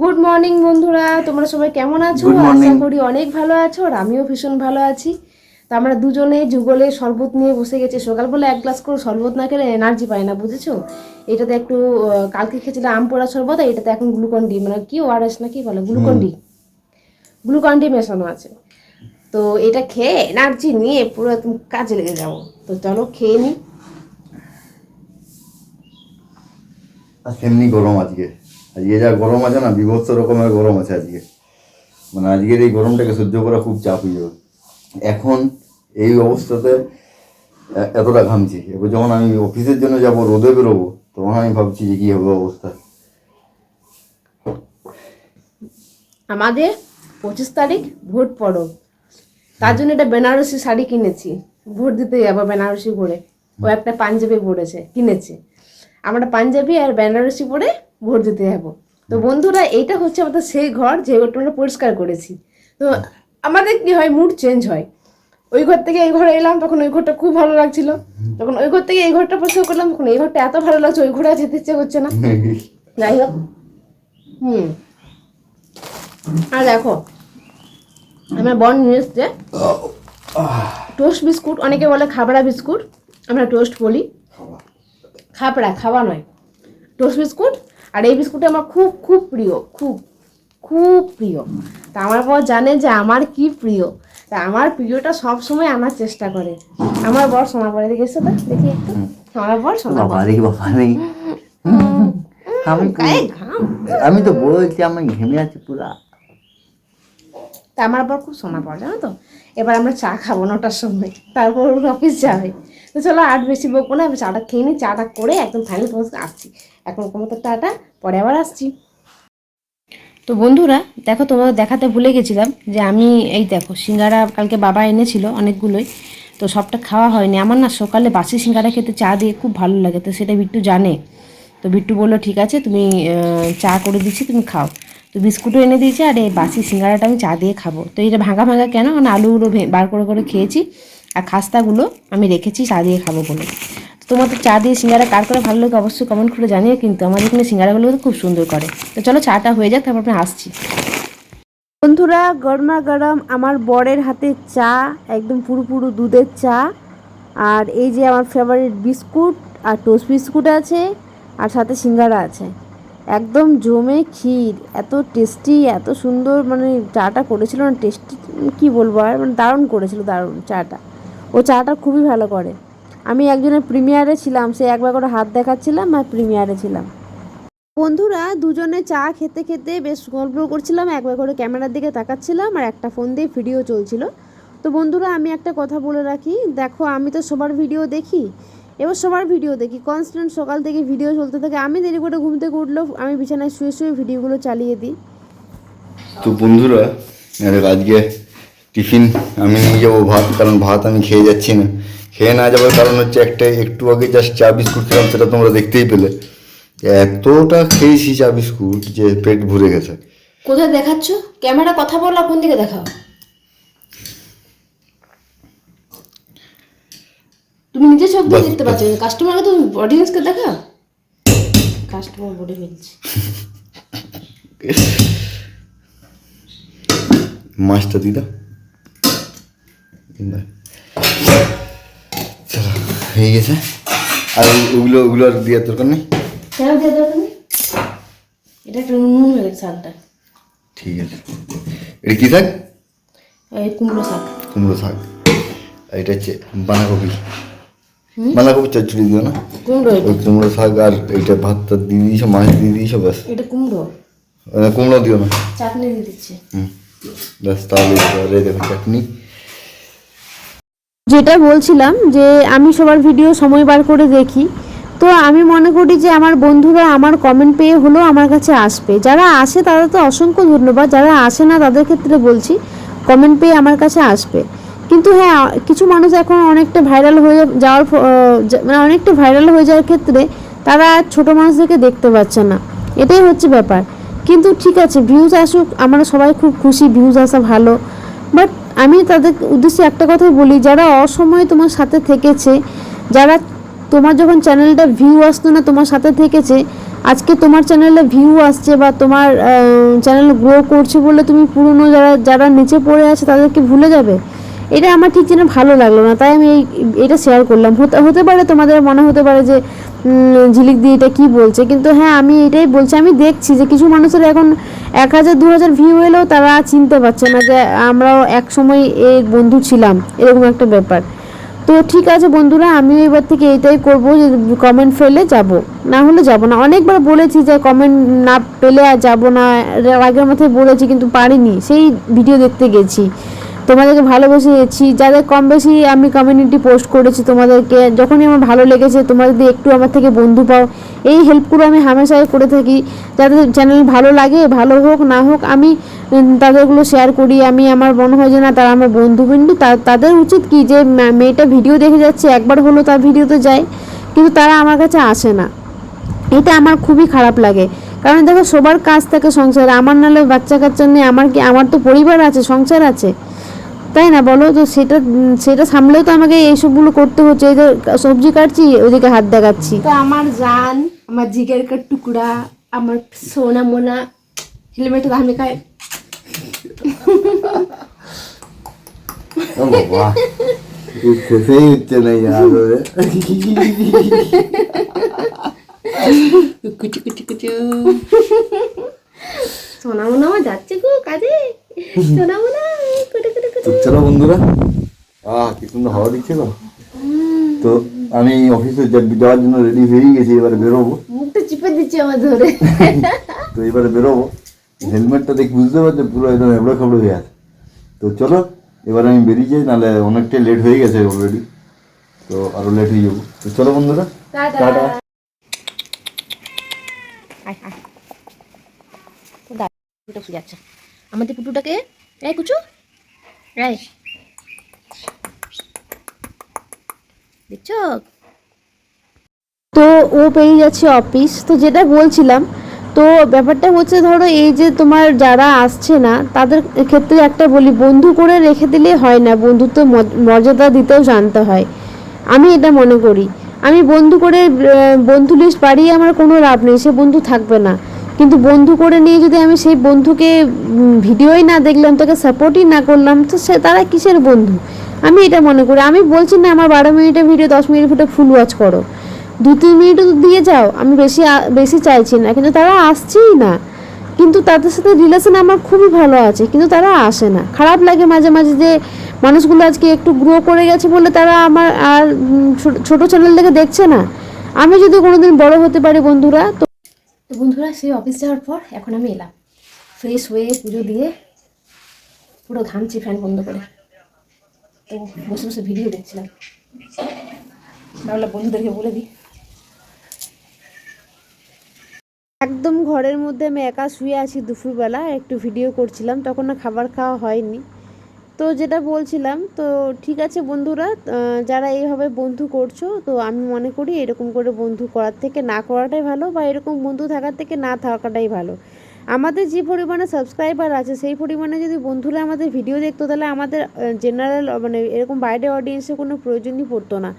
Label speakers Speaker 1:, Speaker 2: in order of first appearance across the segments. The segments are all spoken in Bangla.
Speaker 1: গুড মর্নিং বন্ধুরা। তোমরা সবাই কেমন আছো? আশা করি অনেক ভালো আছো আর আমিও ভীষণ ভালো আছি। তো আমরা দুজনে যুগলে শরবত নিয়ে বসে গেছি। সকালবেলা এক গ্লাস করে শরবত না খেলে এনার্জি পায় না বুঝেছ? এটাতে একটু কালকে খেয়েছিলাম আম পোড়া শরবত আর এটাতে এখন গ্লুকন ডি মানে কি ওআরএস না কি বলে? গ্লুকন ডি গ্লুকন ডি মেশানো আছে। তো এটা খেয়ে এনার্জি নিয়ে পুরো একদম কাজে লেগে যাব। তো চলো খেয়ে নিই
Speaker 2: এমনি গরম আজকে? আজকে যা গরম আছে না, বিভৎস রকমের গরম আছে আজকে। মানে আজকের এই গরমটাকে সহ্য করা খুব চাপ হয়ে যাবে। এখন এই অবস্থাতে এতটা ঘামছি। এবার যখন আমি অফিসের জন্য যাব, রোদে বেরোবো, তখন আমি ভাবছি যে কী হবে অবস্থা।
Speaker 1: আমাদের পঁচিশ তারিখ ভোট পড়ো তার জন্য একটা বেনারসি শাড়ি কিনেছি। ভোট দিতে যাব বেনারসি পরে। ও একটা পাঞ্জাবি পরেছে, কিনেছে। আমরা পাঞ্জাবি আর বেনারসি পরে ভোট দিতে যাব। তো বন্ধুরা এইটা হচ্ছে আমাদের সেই ঘর যে ঘরটা আমরা পরিষ্কার করেছি। তো আমাদের কি হয় মুড চেঞ্জ হয়। ওই ঘর থেকে এই ঘরে এলাম তখন ওই ঘরটা খুব ভালো লাগছিল। তখন ওই ঘর থেকে এই ঘরটা পরিষ্কার করলাম তখন এই ঘরটা এত ভালো লাগছে ওই ঘরে যেতে ইচ্ছে করছে না। যাই হোক। হুম। আর দেখো আমার বন নিয়ে এসছে টোস্ট বিস্কুট অনেকে বলে খাবড়া বিস্কুট আমরা টোস্ট বলি। খাবড়া। খাওয়া নয়। টোস্ট বিস্কুট আর এই বিস্কুট আমার খুব খুব প্রিয় খুব খুব প্রিয়। তা আমার বর জানে যে আমার কি প্রিয়। তা আমার প্রিয়টা সব সময় আনার চেষ্টা করে। আমার বর সোনা পরে দেখেছ তো দেখি একটু। আমার বর সোনা
Speaker 3: আমি তো-
Speaker 1: গায়ে
Speaker 3: আমি তো বলছি আমি ঘেমে আছি পুরা।
Speaker 1: তা আমার বর খুব সোনা পাওয়া জানো তো? এবার আমরা চা খাব নটার সময়। তারপর ওর অফিস যাবে। তো চলো আর বেশি বকবো না এবার চাটা খেয়ে নিই, চাটা করে একদম ফাইনাল পৌঁছে আসছি। এখন তো টাটা, পরে আবার আসছি। তো বন্ধুরা, দেখো তোমাদের দেখাতে ভুলে গেছিলাম যে আমি, এই দেখো, সিঙ্গারা কালকে বাবা এনেছিল অনেকগুলোই, তো সবটা খাওয়া হয়নি। আমার না সকালে বাসি সিঙ্গারা খেতে চা দিয়ে খুব ভালো লাগে, তো সেটা বিট্টু জানে। তো বিট্টু বলল, ঠিক আছে, তুমি চা করে দিচ্ছি, তুমি খাও। তো বিস্কুটও এনে দিয়েছে, আর এই বাসি সিঙ্গারাটা আমি চা দিয়ে খাব। তো এটা ভাঙা ভাঙা কেন? কারণ আলুগুলো বার করে করে খেয়েছি। আর খাস্তাগুলো আমি রেখেছি, চা দিয়ে খাব বলে। তোমাদের চা দিয়ে সিঙ্গারা কার করে ভালো লাগে অবশ্যই কমেন্ট করে জানিয়ে কিন্তু আমাদের এখানে সিঙ্গারাগুলো খুব সুন্দর করে। তো চলো চাটা হয়ে যাক, তারপর আমি আসছি। বন্ধুরা, গরমা গরম আমার বরের হাতে চা, একদম পুরো দুধের চা। আর এই যে আমার ফেভারিট বিস্কুট আর টোস্ট বিস্কুট আছে, আর সাথে সিঙ্গারা আছে। একদম জমে ক্ষীর, এত টেস্টি এত সুন্দর মানে চাটা করেছিল না টেস্টি কি বলব আর মানে দারুণ করেছিল দারুণ চাটা। ও চাটা খুবই ভালো করে। আমি একজনের প্রিমিয়ারে ছিলাম, সে একবার করে হাত দেখাচ্ছিলাম আর প্রিমিয়ারে ছিলাম। বন্ধুরা দুজনে চা খেতে খেতে বেশ গল্প করছিলাম, একবার করে ক্যামেরার দিকে তাকাচ্ছিলাম আর একটা ফোন দিয়ে ভিডিও চলছিল। তো বন্ধুরা আমি একটা কথা বলে রাখি, দেখো আমি তো সবার ভিডিও দেখি, এবার সবার ভিডিও দেখি। কনস্ট্যান্ট সকাল থেকে ভিডিও চলতে থাকে, আমি দেরি করে ঘুম থেকে উঠলেও আমি বিছানায় শুয়ে শুয়ে ভিডিওগুলো চালিয়ে দিই।
Speaker 2: তো বন্ধুরা আজকে টিফিন আমি নিয়ে যাব ভাত কারণ ভাত আমি খেয়ে যাচ্ছি না। খেয়ে না যাওয়ার কারণ হচ্ছে একটা একটু আগে জাস্ট চা বিস্কুট খেলাম সেটা তোমরা দেখতেই পেলে। এতটা খেয়েছি চা বিস্কুট যে পেট ভরে গেছে।
Speaker 1: কোথায় দেখাচ্ছ? ক্যামেরা কথা বললা কোন দিকে দেখাও। তুমি নিজে চোখ দিয়ে দেখতে পাচ্ছ কাস্টমারকে তুমি অডিয়েন্সকে দেখাও? কাস্টমার ফেলছে।
Speaker 2: মাছটা দিদা। চলো হয়ে গেছে। আর ওগুলো ওগুলো আর দেওয়ার দরকার নেই?
Speaker 1: কেন দিয়ে দাও তুমি এটা একটু নুন হয়ে গেছে শাকটা।
Speaker 2: ঠিক আছে। এটা কী শাক?
Speaker 1: এই কুমড়ো শাক।
Speaker 2: কুমড়ো শাক। আর এটা হচ্ছে বাঁধাকপি। বাঁধাকপি চচ্চড়ি দিও না।
Speaker 1: কুমড়ো
Speaker 2: ওই কুমড়ো শাক আর এইটা ভাতটা দিয়ে দিয়েছ মাছ দিয়ে দিয়েছ ব্যাস।
Speaker 1: এটা কুমড়ো।
Speaker 2: কুমড়ো দিও না।
Speaker 1: চাটনি দিয়ে দিচ্ছে।
Speaker 2: হুম। ব্যাস তাহলে দেখো চাটনি।
Speaker 1: যেটা বলছিলাম যে আমি সবার ভিডিও সময় বার করে দেখি, তো আমি মনে করি যে আমার বন্ধুরা আমার কমেন্ট পেয়ে হলেও আমার কাছে আসবে। যারা আসে তাদের তো অসংখ্য ধন্যবাদ, যারা আসে না তাদের ক্ষেত্রে বলছি কমেন্ট পেয়ে আমার কাছে আসবে। কিন্তু হ্যাঁ কিছু মানুষ এখন অনেকটা ভাইরাল হয়ে যাওয়ার মানে অনেকটা ভাইরাল হয়ে যাওয়ার ক্ষেত্রে তারা ছোটো মানুষদেরকে দেখতে পাচ্ছে না। এটাই হচ্ছে ব্যাপার। কিন্তু ঠিক আছে ভিউজ আসুক, আমরা সবাই খুব খুশি ভিউজ আসা ভালো। বাট আমি তাদের উদ্দেশ্যে একটা কথাই বলি, যারা অসময়ে তোমার সাথে থেকেছে, যারা তোমার যখন চ্যানেলটা ভিউ আসতো না, তোমার সাথে থেকেছে,
Speaker 4: আজকে তোমার চ্যানেলে ভিউ আসছে বা তোমার চ্যানেল গ্রো করছে বলে তুমি পুরনো যারা যারা নিচে পড়ে আছে তাদেরকে ভুলে যাবে? এটা আমার ঠিক যেন ভালো লাগল না, তাই আমি এই, এটা শেয়ার করলাম। হতে পারে তোমাদের মনে হতে পারে যে ঝিলিক দিয়ে এটা কী বলছে? কিন্তু হ্যাঁ আমি এটাই বলছি, আমি দেখছি যে কিছু মানুষের এখন এক হাজার, দু হাজার ভিউ এলেও তারা চিনতে পারছে না যে আমরাও এক সময় এই বন্ধু ছিলাম, এরকম একটা ব্যাপার। তো ঠিক আছে বন্ধুরা, আমিও এবার থেকে এইটাই করব যে কমেন্ট ফেলে যাব। না হলে যাব না। অনেকবার বলেছি যে কমেন্ট না পেলে আর যাব না। আগের মাথায় বলেছি কিন্তু পারিনি। সেই ভিডিও দেখতে গেছি। তোমাদেরকে ভালোবেসে গেছি যাদের কম বেশি আমি কমিউনিটি পোস্ট করেছি তোমাদেরকে, যখনই আমার ভালো লেগেছে তোমরা যদি একটু আমার থেকে বন্ধু পাও। এই হেল্পগুলো আমি হামেশাই করে থাকি যাদের চ্যানেল ভালো লাগে, ভালো হোক, না হোক, আমি তাদেরগুলো শেয়ার করি। আমি, আমার মনে হয় যে না, তারা আমার বন্ধু বিন্দু তাদের উচিত কি যে মেয়েটা ভিডিও দেখে যাচ্ছে, একবার হলো তার ভিডিওতে যায়, কিন্তু তারা আমার কাছে আসে না। এটা আমার খুবই খারাপ লাগে। কারণ দেখো, সবার কাজ থাকে সংসারে, আমার নাহলে বাচ্চা কাচ্চা নেই, আমার কি, আমার তো পরিবার আছে, সংসার আছে। তাই না বলো? তো সেটা সেটা সামলেও তো আমাকে এইসবগুলো করতে হচ্ছে। এই যে সবজি কাটছি ওদিকে হাত দেখাচ্ছি।
Speaker 1: তো আমার জান আমার জিগের কা টুকরা আমার সোনা মোনা হেলমেট
Speaker 2: হচ্ছে না
Speaker 3: কুচু কুচু কুচু।
Speaker 1: সোনা মোনা আমার যাচ্ছে গো কাজে। সোনা মোনা
Speaker 2: তো চলো বন্ধুরা। আহ কি সুন্দর হাওয়া তো। আমি অফিসে যাওয়ার জন্য রেডি হয়ে গেছি এবারে বেরোবো।
Speaker 1: মুখটা চিপে দিচ্ছে আমার ধরে।
Speaker 2: তো এবারে বেরোবো। হেলমেটটা দেখে বুঝতে পারছ পুরো একদম এবড়ো খাবড়ো হয়ে আছে। তো চলো এবার আমি বেরিয়ে যাই নাহলে অনেকটাই লেট হয়ে গেছে অলরেডি তো আরও লেট হয়ে যাব। তো চলো বন্ধুরা
Speaker 1: টাটা। যাচ্ছে আমাদের পুটুটাকে এই কুচু। এই দেখছ
Speaker 4: তো ও পেরিয়ে যাচ্ছে অফিস তো যেটা বলছিলাম, তো ব্যাপারটা হচ্ছে ধরো এই যে তোমার যারা আসছে না, তাদের ক্ষেত্রে একটা বলি, বন্ধু করে রেখে দিলে হয় না, বন্ধুত্ব মর্য- মর্যাদা দিতেও জানতে হয়। আমি এটা মনে করি। আমি বন্ধু করে বন্ধু লিস্ট বাড়িয়ে আমার কোনো লাভ নেই, সে বন্ধু থাকবে না। কিন্তু বন্ধু করে নিয়ে যদি আমি সেই বন্ধুকে ভিডিওই না দেখলাম, তাকে সাপোর্টই না করলাম, তো সে, তারা কিসের বন্ধু? আমি এটা মনে করি। আমি বলছি না, আমার বারো মিনিটের ভিডিও, দশ মিনিট ভিডিও ফুল ওয়াচ করো। দু, তিন মিনিটও দিয়ে যাও। আমি বেশি বেশি চাইছি না, কিন্তু তারা আসছেই না। কিন্তু তাদের সাথে রিলেশন আমার খুবই ভালো আছে, কিন্তু তারা আসে না। খারাপ লাগে মাঝে মাঝে যে, মানুষগুলো আজকে একটু গ্রো করে গেছে বলে তারা আমার আর ছোট চ্যানেল থেকে দেখছে না। আমি যদি কোনোদিন বড় হতে পারি বন্ধুরা, তো
Speaker 1: তো বন্ধুরা, সেই অফিস যাওয়ার পর এখন আমি এলাম। ফ্রেশ হয়ে পুজো দিয়ে পুরো ঘামছি ফ্যান বন্ধ করে। তো বসে বসে ভিডিও দেখছিলাম। তাহলে বন্ধুদেরকে বলে দিই।
Speaker 4: একদম ঘরের মধ্যে আমি একা শুয়ে আছি দুপুরবেলা, একটু ভিডিও করছিলাম, তখন না খাবার খাওয়া হয়নি। তো যেটা বলছিলাম তো ঠিক আছে বন্ধুরা যারা এইভাবে বন্ধু করছ তো আমি মনে করি এরকম করে বন্ধু করার থেকে না করাটাই ভালো বা এরকম বন্ধু থাকার থেকে না থাকাটাই ভালো। আমাদের যে পরিমাণে সাবস্ক্রাইবার আছে সেই পরিমাণে যদি বন্ধুরা আমাদের ভিডিও দেখতো তাহলে আমাদের জেনারেল মানে এরকম বাইরে অডিয়েন্সের কোনো প্রয়োজনই পড়তো না।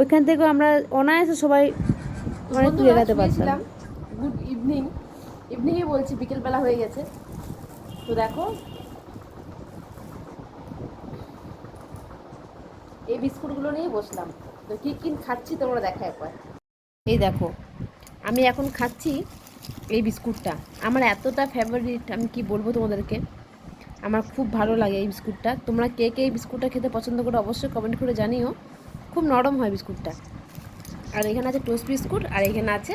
Speaker 4: ওইখান থেকেও আমরা অনায়াসে সবাই অনেক তুলে এগাতে পারতাম।
Speaker 1: গুড ইভিনিং ইভিনিংয়ে বলছি বিকেলবেলা হয়ে গেছে। তো দেখো এই বিস্কুটগুলো নিয়ে বসলাম। তো কী কী খাচ্ছি তোমরা দেখা একবার। এই দেখো, আমি এখন খাচ্ছি এই বিস্কুটটা। আমার এতটা ফেভারিট আমি কি বলব তোমাদেরকে? আমার খুব ভালো লাগে এই বিস্কুটটা। তোমরা কে কে এই বিস্কুটটা খেতে পছন্দ করো অবশ্যই কমেন্ট করে জানিও। খুব নরম হয় বিস্কুটটা। আর এখানে আছে টোস্ট বিস্কুট আর এখানে আছে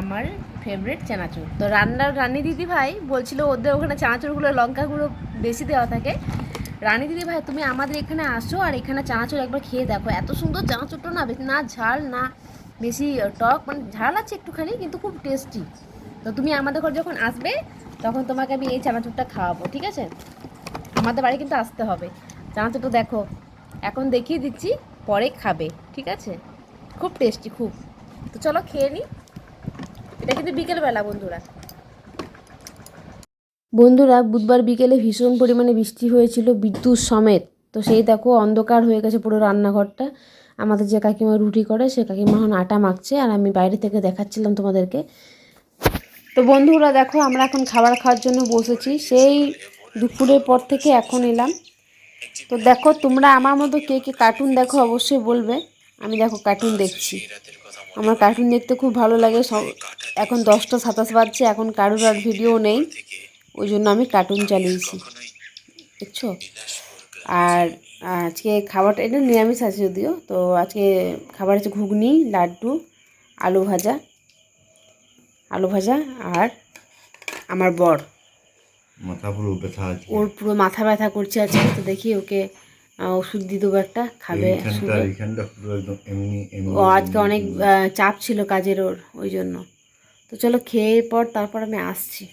Speaker 1: আমার ফেভারিট চানাচুর। তো রান্নার রানী দিদি ভাই বলছিল ওদের ওখানে চানাচুরগুলো লঙ্কাগুলো বেশি দেওয়া থাকে। রানী দিদি ভাই, তুমি আমাদের এখানে আসো আর এখানে চানাচুর একবার খেয়ে দেখো। এত সুন্দর চানাচুরটা না, বেশি না ঝাল, না বেশি টক মানে ঝাল আছে একটুখানি, কিন্তু খুব টেস্টি তো তুমি আমাদের ঘর যখন আসবে, তখন তোমাকে আমি এই চানাচুরটা খাওয়াবো, ঠিক আছে? আমাদের বাড়ি কিন্তু আসতে হবে। চানাচুরটা দেখো, এখন দেখিয়ে দিচ্ছি, পরে খাবে, ঠিক আছে? খুব টেস্টি খুব। তো চলো খেয়ে নিই এটা কিন্তু বিকেলবেলা, বন্ধুরা।
Speaker 4: বন্ধুরা, বুধবার বিকেলে ভীষণ পরিমাণে বৃষ্টি হয়েছিল বিদ্যুৎ সমেত। তো সেই দেখো, অন্ধকার হয়ে গেছে পুরো রান্নাঘরটা। আমাদের যে কাকিমা রুটি করে, সে কাকিমা এখন আটা মাখছে আর আমি বাইরে থেকে দেখাচ্ছিলাম তোমাদেরকে।
Speaker 1: তো বন্ধুরা, দেখো, আমরা এখন খাবার খাওয়ার জন্য বসেছি। সেই দুপুরের পর থেকে এখন এলাম। তো দেখো, তোমরা আমার মতো কে কে কার্টুন দেখো অবশ্যই বলবে। আমি দেখো কার্টুন দেখছি। আমার কার্টুন দেখতে খুব ভালো লাগে। এখন দশটা সাতাশ বাজছে, এখন কারুর আর ভিডিও নেই। ওই জন্য আমি কার্টুন চালিয়েছি। বুঝছ আর আজকে খাবারটা এটা নিরামিষ আছে যদিও তো আজকে খাবার হচ্ছে ঘুগনি লাড্ডু আলু ভাজা আলু ভাজা আর আমার বর।
Speaker 2: মাথা পুরো ব্যথা আছে
Speaker 1: ওর পুরো মাথা ব্যথা করছে আজকে তো দেখি ওকে ওষুধ দিয়ে দেবো একটা খাবে ও আজকে অনেক চাপ ছিল কাজের ওর ওই জন্য। তো চলো খেয়ে পর তারপর আমি আসছি।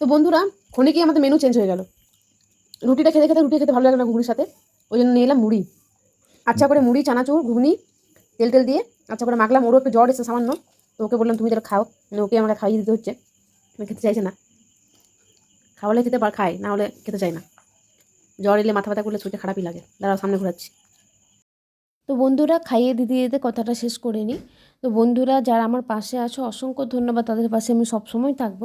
Speaker 5: তো বন্ধুরা, ক্ষণিকেই আমাদের মেনু চেঞ্জ হয়ে গেল। রুটিটা খেতে খেতে, রুটি খেতে ভালো লাগে না ঘুগনির সাথে। ওই জন্য নিয়ে এলাম মুড়ি। আচ্ছা করে মুড়ি, চানাচুর, ঘুগনি, তেল তেল দিয়ে আচ্ছা করে মাখলাম। ওরও একটু জ্বর এসে সামান্য, তো ওকে বললাম, তুমি যেটা খাও। মানে ওকে আমাকে খাইয়ে দিতে হচ্ছে। আমি খেতে চাইছে না। খাওয়ালে খেতে পার, খায়, না হলে খেতে চায় না। জ্বর এলে মাথা ব্যথা করলে শরীরটা খারাপই লাগে। দাঁড়াও, সামনে ঘোরাচ্ছি।
Speaker 1: তো বন্ধুরা, খাইয়ে দিতে দিতে কথাটা শেষ করে নিই। তো বন্ধুরা, যারা আমার পাশে আছো, অসংখ্য ধন্যবাদ। তাদের পাশে আমি সবসময় থাকব।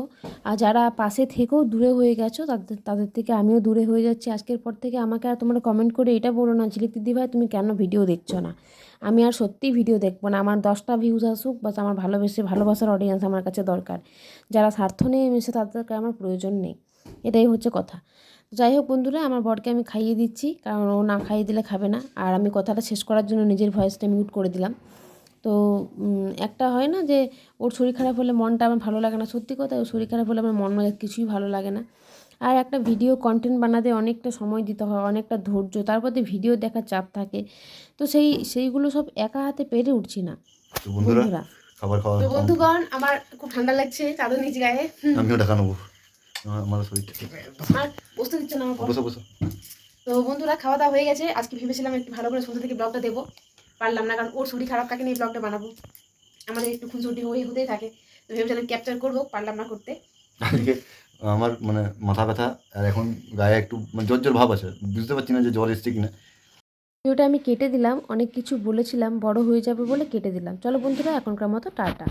Speaker 1: আর যারা পাশে থেকেও দূরে হয়ে গেছো, তাদের তাদের থেকে আমিও দূরে হয়ে যাচ্ছি। আজকের পর থেকে আমাকে আর তোমরা কমেন্ট করে এটা বলো না, ঝিলিক দিদি ভাই, তুমি কেন ভিডিও দেখছ না? আমি আর সত্যিই ভিডিও দেখব না। আমার দশটা ভিউজ আসুক বাস আমার ভালোবেসে, ভালোবাসার অডিয়েন্স আমার কাছে দরকার। যারা স্বার্থ নিয়ে মিশে তাদেরকে আমার প্রয়োজন নেই। এটাই হচ্ছে কথা। যাই হোক বন্ধুরা, আমার বরকে আমি খাইয়ে দিচ্ছি, কারণ ও না খাইয়ে দিলে খাবে না। আর আমি কথাটা শেষ করার জন্য নিজের ভয়েসটা মিউট করে দিলাম। তো একটা হয় না যে ওর শরীর খারাপ হলে মনটা আমার ভালো লাগে না। সত্যি কথা ওর শরীর খারাপ হলে আমার মন মেজাজ কিছুই ভালো লাগে না। আর একটা ভিডিও কন্টেন্ট বানাতে অনেকটা সময় দিতে হয় অনেকটা ধৈর্য তারপর দিয়ে ভিডিও দেখার চাপ থাকে। তো সেই সেইগুলো সব একা হাতে পেরে উঠছি না।
Speaker 2: বন্ধুরা খাবার খাওয়া
Speaker 5: তো বন্ধুগণ আমার খুব ঠান্ডা লাগছে চাদর নিচে গায়ে।
Speaker 2: আমিও টাকা নেব। আমার- আমার
Speaker 5: আর বসতে দিচ্ছে না আমার
Speaker 2: বসো বসো।
Speaker 5: তো বন্ধুরা খাওয়া দাওয়া হয়ে গেছে। আজকে ভেবেছিলাম একটু ভালো করে সন্ধ্যা থেকে ব্লগটা দেবো। পারলাম না কারণ ওর শরীর খারাপ কাকে নিয়ে ব্লগটা বানাবো। আমাদের একটুক্ষণ খুনসুটি হয়ে হতেই থাকে। তো ভেবেছিলাম ক্যাপচার করব পারলাম না করতে।
Speaker 2: আমার মানে মাথা ব্যথা আর এখন গায়ে একটু মানে জ্বর জ্বর ভাব আছে। বুঝতে পারছি না যে জ্বর এসছে কিনা।
Speaker 1: ভিডিওটা আমি কেটে দিলাম অনেক কিছু বলেছিলাম বড় হয়ে যাবে বলে কেটে দিলাম। চলো বন্ধুরা এখনকার মতো টাটা।